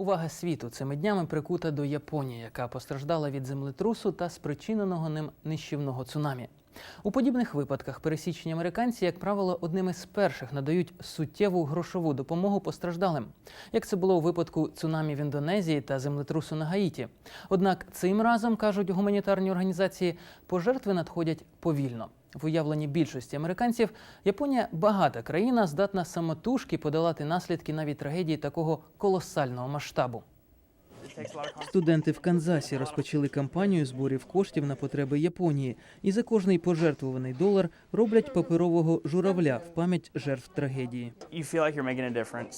Увага світу цими днями прикута до Японії, яка постраждала від землетрусу та спричиненого ним нищівного цунамі. У подібних випадках пересічні американці, як правило, одними з перших надають суттєву грошову допомогу постраждалим, як це було у випадку цунамі в Індонезії та землетрусу на Гаїті. Однак цим разом кажуть гуманітарні організації, пожертви надходять повільно. В уявленні більшості американців Японія багата країна, здатна самотужки подолати наслідки навіть трагедії такого колосального масштабу. Студенти в Канзасі розпочали кампанію зборів коштів на потреби Японії і за кожний пожертвуваний долар роблять паперового журавля в пам'ять жертв трагедії.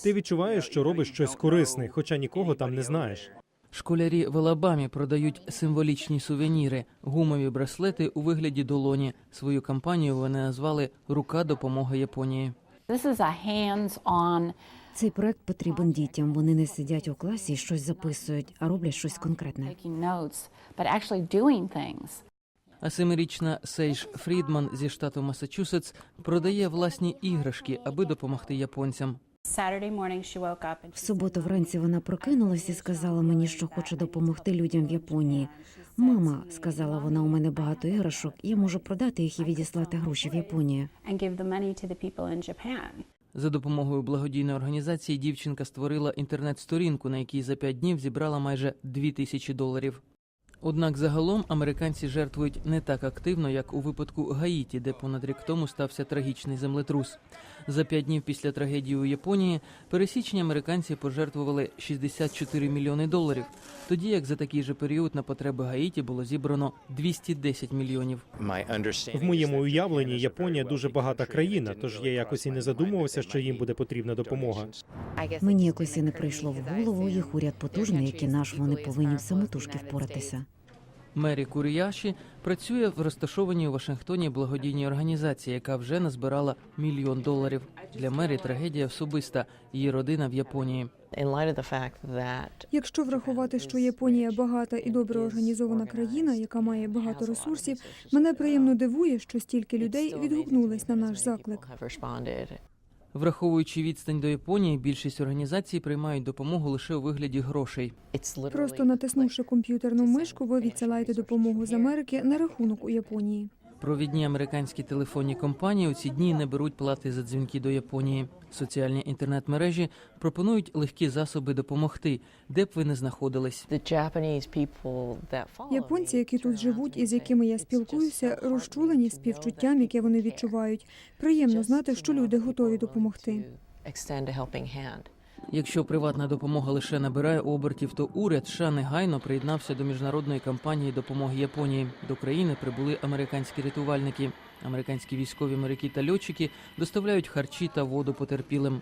Ти відчуваєш, що робиш щось корисне, хоча нікого там не знаєш. Школярі в Алабамі продають символічні сувеніри, гумові браслети у вигляді долоні. Свою кампанію вони назвали Рука допомоги Японії. Цей проект потрібен дітям. Вони не сидять у класі і щось записують, а роблять щось конкретне. А семирічна Сейш Фрідман зі штату Масачусетс продає власні іграшки, аби допомогти японцям. Saturday morning, she woke up and В суботу вранці вона прокинулась і сказала мені, що хоче допомогти людям в Японії. Мама, сказала вона, у мене багато іграшок, я можу продати їх і відіслати гроші в Японію. and give the money to the people in Japan. За допомогою благодійної організації дівчинка створила інтернет-сторінку, на якій за п'ять днів зібрала майже дві тисячі доларів. Однак загалом американці жертвують не так активно, як у випадку Гаїті, де понад рік тому стався трагічний землетрус. За п'ять днів після трагедії у Японії пересічні американці пожертвували 64 мільйони доларів, тоді як за такий же період на потреби Гаїті було зібрано 210 мільйонів. В моєму уявленні Японія дуже багата країна, тож я якось і не задумувався, що їм буде потрібна допомога. Мені якось і не прийшло в голову. Їх уряд потужний, як і наш, вони повинні самотужки впоратися. Мері Куріяші працює в розташованій у Вашингтоні благодійній організації, яка вже назбирала мільйон доларів. Для Мері трагедія особиста. Її родина в Японії. Якщо врахувати, що Японія багата і добре організована країна, яка має багато ресурсів, мене приємно дивує, що стільки людей відгукнулись на наш заклик. Враховуючи відстань до Японії, більшість організацій приймають допомогу лише у вигляді грошей. Просто натиснувши комп'ютерну мишку, ви відсилаєте допомогу з Америки на рахунок у Японії. Провідні американські телефонні компанії у ці дні не беруть плати за дзвінки до Японії. Соціальні інтернет-мережі пропонують легкі засоби допомогти, де б ви не знаходились. Японці, які тут живуть і з якими я спілкуюся, розчулені співчуттям, яке вони відчувають. Приємно знати, що люди готові допомогти. Якщо приватна допомога лише набирає обертів, то уряд США негайно приєднався до міжнародної кампанії допомоги Японії. До країни прибули американські рятувальники. Американські військові моряки та льотчики доставляють харчі та воду потерпілим.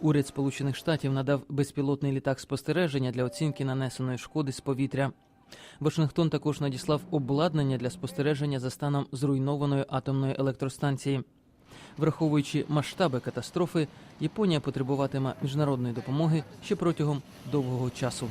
Уряд Сполучених Штатів надав безпілотний літак спостереження для оцінки нанесеної шкоди з повітря. Вашингтон також надіслав обладнання для спостереження за станом зруйнованої атомної електростанції. Враховуючи масштаби катастрофи, Японія потребуватиме міжнародної допомоги ще протягом довгого часу.